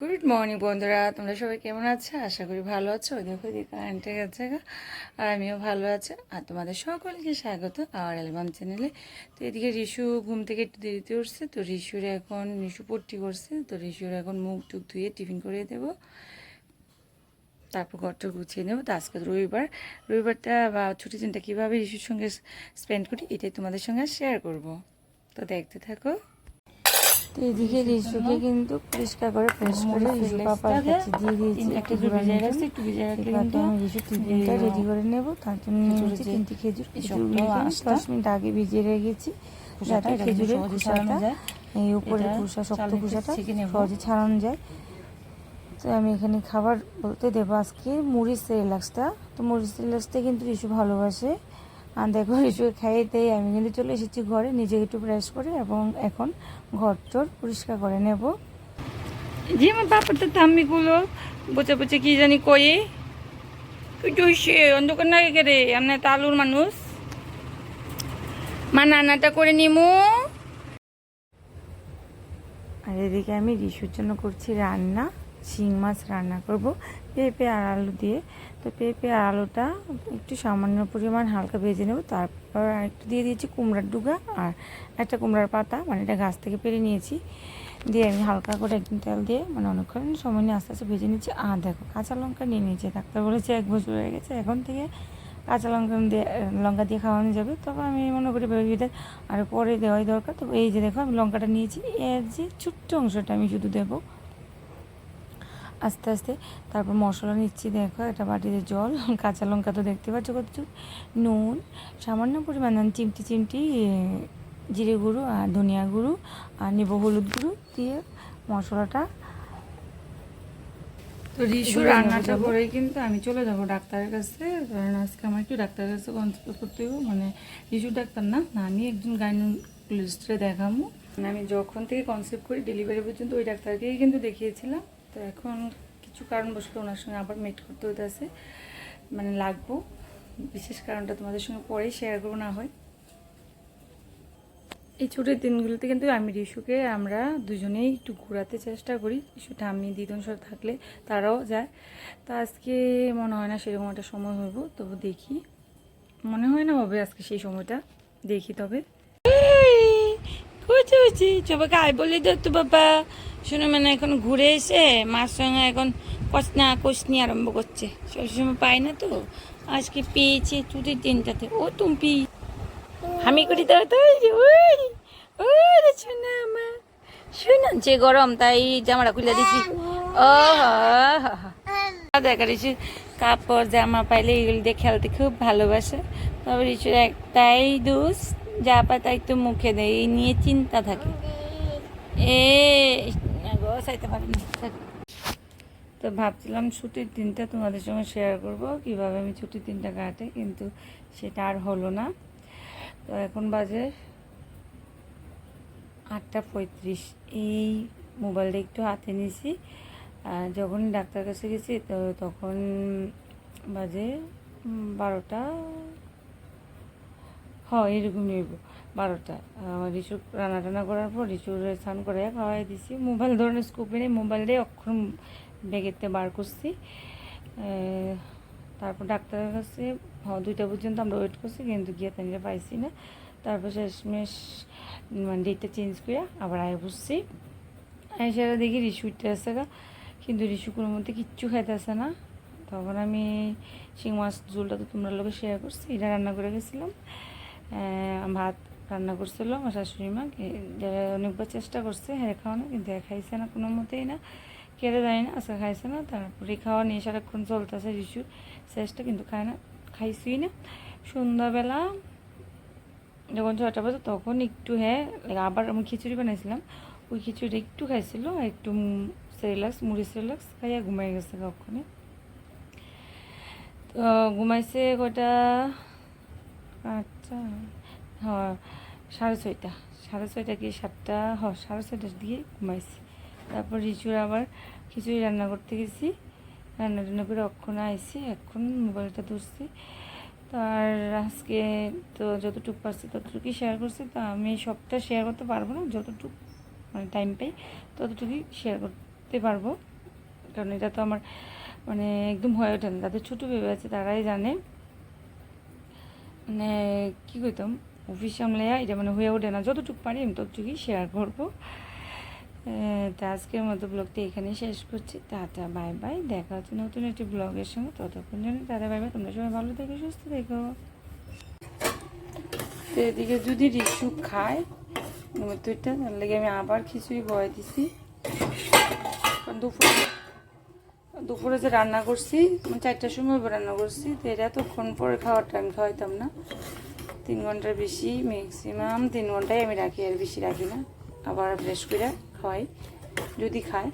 Good morning বন্ধুরা। তোমরা সবাই কেমন আছো? আশা করি ভালো আছো। দেখো দিকে কারেন্টে গেছে। আর আমিও ভালো আছি। আর তোমাদের সকলকে স্বাগত আর অ্যালবাম চ্যানেলে। তো এদিকে রিশু ঘুম থেকে একটু দেরিতে উঠছে। তো রিশুর এখন, রিশু পট্টি করছে। তো রিশুর এখন মুখ টুক ধুয়ে টিফিন করে দেবো। তারপর ঘরটা গুছিয়ে নেব। তো আজকে রবিবার। রবিবারটা বা ছুটির দিনটা কীভাবে রিশুর সঙ্গে স্পেন্ড করি, এটাই তোমাদের সঙ্গে শেয়ার করব। তো দেখতে থাকো। তো এদিকে রিশুকে কিন্তু পরিষ্কার করে ফ্রেশ করে রিশু পাপার কাছে দিয়ে দিয়েছি একটু ভিজিয়ে রাখছি একটু ভিজিয়ে রাখলে কিন্তু আমি টিফিনটা রেডি করে নেব তার জন্য নিয়েছি তিনটি খেজুর। খেজুরগুলো দশ মিনিট আগে ভিজিয়ে রেখেছি। যাতে খেজুরের খোসাটা এই উপরে খোসা শক্ত খোসাটা সহজে ছাড়ানো যায়। তো আমি এখানে খাবার বলতে দেবো। আজকে মুড়ি সেরিলাক্সটা তো মুড়ি সেরিলাক্সটা কিন্তু রিশু ভালোবাসে। দেখো রিশুকে খাইয়ে দিয়ে আমি কিন্তু চলে এসেছি ঘরে। নিজেকে একটু ব্রাশ করে এবং এখন ঘর চর পরিষ্কার করে নেব। যে আমার বাপারটা থাম্মিগুলো বসে বসে কি জানি কয়ে তুই অন্ধকার না রে? আপনার তো আলুর মানুষ। মা রান্নাটা করে নিমু। আর এদিকে আমি রিশুর জন্য করছি রান্না শিং মাছ রান্না করব। পেঁপে আর আলু দিয়ে। তো পেঁপে আর আলুটা একটু সামান্য পরিমাণ হালকা ভেজে নেব। তারপর একটু দিয়ে দিয়েছি কুমড়ার ডুগা আর একটা কুমড়ার পাতা। মানে এটা গাছ থেকে পেরে নিয়েছি। দিয়ে আমি হালকা করে একদিন তেল দিয়ে মানে অনেকক্ষণ সময় নিয়ে আস্তে আস্তে ভেজে নিচ্ছি। আর দেখো, কাঁচা লঙ্কা নিয়ে নিয়েছি। ডাক্তার বলেছে এক বছর হয়ে গেছে। এখন থেকে কাঁচা লঙ্কা দিয়ে লঙ্কা দিয়ে খাওয়ানো যাবে। তবে আমি মনে করি বেবিদের আর পরে দেওয়াই দরকার। তো এই যে দেখো, আমি লঙ্কাটা নিয়েছি। এর যে ছোট্ট অংশটা আমি শুধু দেবো। আস্তে আস্তে তারপর মশলা নিচ্ছি দেখো একটা বাটিতে জল কাঁচা লঙ্কা তো দেখতে পাচ্ছ কত নুন সামান্য পরিমাণ চিমটি চিমটি জিরে গুঁড়ো আর ধনিয়া গুঁড়ো আর নেব হলুদ গুঁড়ো দিয়ে মশলাটা। তো রিশু রান্নাটা করে কিন্তু আমি চলে যাব ডাক্তারের কাছে কারণ আজকে আমার একটু ডাক্তারের কাছে কনসাল্ট করতে হবে মানে রিশু ডাক্তার না না আমি একজন গাইনোকোলজিস্টে দেখাবো। মানে আমি যখন থেকে কনসেপ্ট করি ডেলিভারি পর্যন্ত ওই ডাক্তারকেই কিন্তু দেখিয়েছিলাম। তো এখন কিছু কারণ বসলে ওনার সঙ্গে আবার মেট করতে হতেছে মানে লাগবো। বিশেষ কারণটা তোমাদের সঙ্গে পরেই শেয়ার করব, না হয়। এই ছুটির দিনগুলোতে কিন্তু আমি রিশুকে, আমরা দুজনেই একটু ঘোরাতে চেষ্টা করি। রিশু ঠাম্মি দিদন সব থাকলে তারাও যায়। তা আজকে মনে হয় না সেরকম একটা সময় হইব। তবু দেখি। মনে হয় না হবে আজকে সেই সময়টা। দেখি তবে। কুচি কুচি সবাইকে আয় বলে দাও তো বাবা। শুনে মানে এখন ঘুরে এসে মার সঙ্গে এখন কচনা কচনি আরম্ভ করছে। সবসময় পাই না তো। আজকে পেয়েছে ছুটির দিনটাতে ও তুমি আমি করি তো তো ওই ওই শোনা আমার যে গরম, তাই জামাটা খুলে দিছি। ও দেখা কাপড়, জামা পাইলে এগুলো দিয়ে খেলতে খুব ভালোবাসে। তবে একটাই দোষ যা পায় তাই তো মুখে দেয়, এই নিয়ে চিন্তা থাকে। এ গো, চাইতে পারি। তো ভাবছিলাম ছুটির দিনটা তোমাদের সঙ্গে শেয়ার করব, কীভাবে আমি ছুটির দিনটা কাটে, কিন্তু সেটা আর হলো না। তো এখন বাজে আটটা পঁয়ত্রিশ। এই মোবাইলটা একটু হাতে নিয়েছি যখন ডাক্তার কাছে গেছি, তো তখন বাজে বারোটা হ্যাঁ এরকম নেব। বারোটা। রিসু রান্না টান্না করার পর রিসুর স্নান করে খাওয়াই দিছি। মোবাইল ধরনের স্কুপে নেই, মোবাইল দিয়ে অক্ষর ব্যাগেতে বার করছি। তারপর ডাক্তারের কাছে হ্যাঁ দুইটা পর্যন্ত আমরা ওয়েট করছি, কিন্তু গিয়ে তানিরা পাইছি না। তারপর শেষমেশ মানে ডেটটা চেঞ্জ করে আবার আয় বসছি। সেটা দেখি রিসু উঠতে আসছে গা। কিন্তু রিসু কোনো মধ্যে কিচ্ছু খাইতেছে না। তখন আমি শিং মাছ ঝোলটা তো তোমরা লোকে শেয়ার করছি, এটা রান্না করে গেছিলাম। ভাত রান্না করছিল আমার শাশুড়ি মা যারা অনেকবার চেষ্টা করছে হ্যাঁ খাওয়ানো, কিন্তু খাইছে না, কোনো মতেই না। কেটে জানি না, আজকে খাইছে না, তারপরে খাওয়া নিয়ে সারাক্ষণ চলতেছে রিসুর চেষ্টা কিন্তু খায় না, খাইছই না। সন্ধ্যাবেলা যখন ছটা বাজে তখন একটু হ্যাঁ আবার আমি খিচুড়ি বানাইছিলাম, ওই খিচুড়ি একটু খাইছিল একটু সেরিলাক্স, মুড়ি সেরিলাক্স খাইয়া ঘুমাই গেছে কখনই তো ঘুমাইছে কটা আচ্ছা। হ্যাঁ সাড়ে ছয়টা। সাড়ে ছয়টা কি সাতটা? হ সাড়ে ছয়টার দিকে ঘুমাইছি। তারপর রিচুর আবার খিচুড়ি রান্না করতে গেছি। রান্না টান্না করে অক্ষণ আইছি, এখন মোবাইলটা ধরছি। তো আর আজকে তো যতটুকু পারছি ততটুকুই শেয়ার করছি। তো আমি সবটা শেয়ার করতে পারব না, যতটুকু মানে টাইম পাই ততটুকুই শেয়ার করতে পারব। কারণ এটা তো আমার মানে একদম হয়ে ওঠে না। যাদের ছোটো ভেবে আছে তারাই জানে। মানে কী করতাম অফিস সামলাইয়া এটা মানে হয়ে ওঠে না, যতটুকু পারি আমি ততটুকুই শেয়ার করব। তা আজকের মতো ব্লগটি এখানেই শেষ করছি। টাটা বাই বাই দেখা হচ্ছে নতুন একটি ব্লগের সঙ্গে। ততক্ষণ জন্য টাটা বাই বাই তোমরা সবাই ভালো থেকো, সুস্থ থেকো। তো এদিকে যদি রিসু খায় দুইটা তার লেগে আমি আবার খিচুড়ি বয়ে দিছি। দুপুরে দুপুরে যে রান্না করছি মানে চারটার সময় রান্না করছি, তো এটা এতক্ষণ পরে খাওয়ার টাইম খাওয়াইতাম না। তিন ঘণ্টার বেশি ম্যাক্সিমাম তিন ঘন্টায় আমি রাখি, আর বেশি রাখি না। আবার ফ্রেশ করে খাওয়াই, যদি খায়।